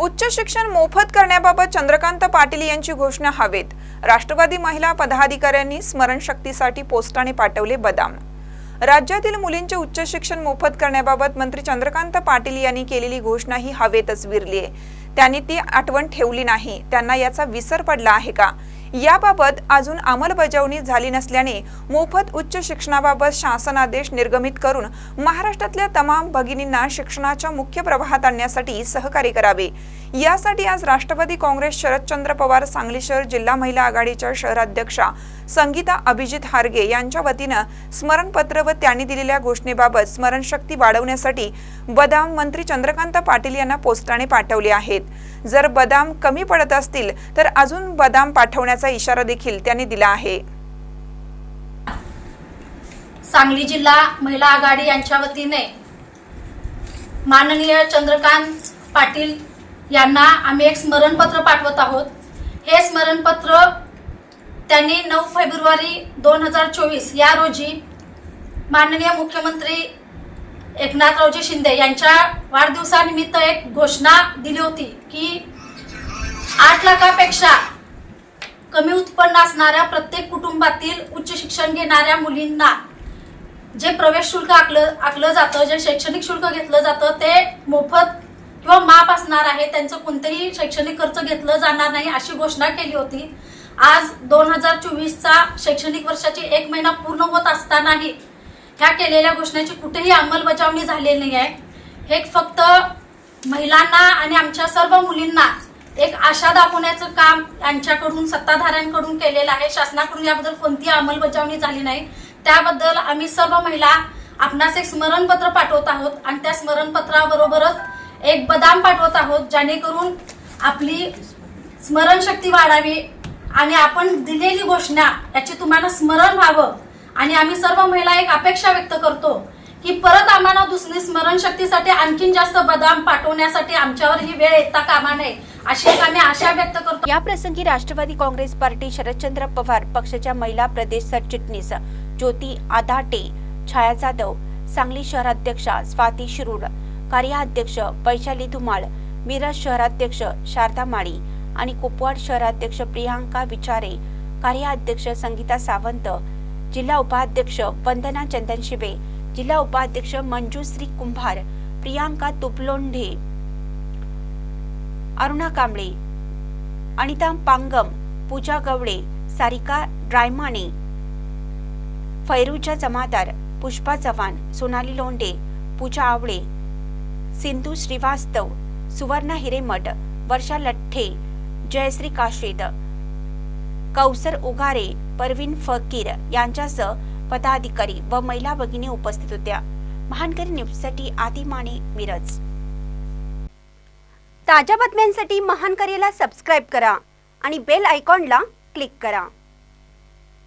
उच्च शिक्षण मोफत करण्याबाबत चंद्रकांत पाटील यांची घोषणा हवेत. राष्ट्रवादी महिला पदाधिकाऱ्यांनी स्मरणशक्तीसाठी पोस्टाने पाठवले बदाम. राज्यातील मुलींचे उच्च शिक्षण मोफत करण्याबाबत मंत्री चंद्रकांत पाटील यांनी केलेली घोषणा ही हवेतच विरली आहे त्यांनी ती आठवण ठेवली नाही. त्यांना याचा विसर पडला आहे का? याबाबत अजून अंमलबजावणी झाली नसल्याने मोफत उच्च शिक्षणाबाबत शासनादेश निर्गमित करून महाराष्ट्रातल्या तमाम भगिनींना शिक्षणाच्या मुख्य प्रवाहात आणण्यासाठी सहकार्य करावे. यासाठी आज राष्ट्रवादी काँग्रेस शरदचंद्र पवार सांगली शहर जिल्हा महिला आघाडीच्या शहराध्यक्षा संगीता अभिजित हारगे यांच्या वतीनं स्मरणपत्र व त्यांनी दिलेल्या घोषणेबाबत स्मरणशक्ती वाढवण्यासाठी बदाम मंत्री चंद्रकांत पाटील यांना पोस्टाने पाठवले आहेत. जर बदाम कमी पडत असतील तर अजून बदाम पाठवण्याचा इशारा देखील त्यांनी दिला आहे. सांगली जिल्हा महिला आघाडी यांच्या वतीने माननीय चंद्रकांत पाटील यांना आम्ही एक स्मरणपत्र पाठवत आहोत. हे स्मरणपत्र त्यांनी नऊ फेब्रुवारी दोन हजार चोवीस या रोजी माननीय मुख्यमंत्री एकनाथरावजी शिंदे यांच्या वाढदिवसानिमित्त एक घोषणा दिली होती की आठ लाखापेक्षा कमी उत्पन्न असणाऱ्या प्रत्येक कुटुंबातील उच्च शिक्षण घेणाऱ्या मुलींना जे प्रवेश शुल्क आकलं आकलं जातं जे शैक्षणिक शुल्क घेतलं जातं ते मोफत किंवा माप असणार आहे. त्यांचं कोणतेही शैक्षणिक खर्च घेतलं जाणार नाही अशी घोषणा केली होती. आज दोन हजार चोवीसचा शैक्षणिक वर्षाची एक महिना पूर्ण होत असतानाही ह्या केलेल्या घोषणेची कुठेही अंमलबजावणी झालेली नाही आहे हे फक्त महिलांना आणि आमच्या सर्व मुलींना एक आशा दाखवण्याचं काम यांच्याकडून सत्ताधाऱ्यांकडून केलेलं आहे. शासनाकडून याबद्दल कोणतीही अंमलबजावणी झाली नाही. त्याबद्दल आम्ही सर्व महिला आपणास एक स्मरणपत्र पाठवत आहोत आणि त्या स्मरणपत्राबरोबरच एक बदाम पाठवत आहोत जेणेकरून आपली स्मरणशक्ती वाढावी. आणि आपण दिलेली घोषणा याची तुम्हाला स्मरण व्हावं. आणि आम्ही सर्व महिला एक अपेक्षा व्यक्त करतो की परत आम्हाला दुसरी स्मरणशक्तीसाठी आणखीन जास्त बदाम पाठवण्यासाठी आमच्यावर ही वेळ येता कामा नये अशी एक आम्ही आशा व्यक्त करतो. या प्रसंगी राष्ट्रवादी काँग्रेस पार्टी शरदचंद्र पवार पक्षाच्या महिला प्रदेश सरचिटणीस ज्योती आधाटे छाया जाधव सांगली शहराध्यक्षा स्वाती शिरूड कार्याध्यक्ष वैशाली धुमाळ मिरज शहराध्यक्ष शारदा माळी आणि कुपवाड शहराध्यक्ष प्रियांका विचारे कार्याध्यक्ष संगीता सावंत जिल्हा उपाध्यक्ष वंदना चंदन शिबे जिल्हा उपाध्यक्ष मंजूश्री कुंभार प्रियांका तुपलोंढे अरुणा कांबळे अनिता पांगम पूजा गवळे सारिका ड्रायमाने फैरुजा जमादार पुष्पा चव्हाण सोनाली लोंढे पूजा आवळे सिंधू श्रीवास्तव सुवर्णा हिरेमठ वर्षा लठ्ठे जयश्री काशेद कौसर उगारे परवीन फकीर यांच्यासह पदाधिकारी व महिला भगिनी उपस्थित होत्या. महानकरी न्यूजसाठी आदिमाने मिरज. ताज्या बातम्यांसाठी महानकरीला सबस्क्राईब करा आणि बेल आयकॉनला क्लिक करा.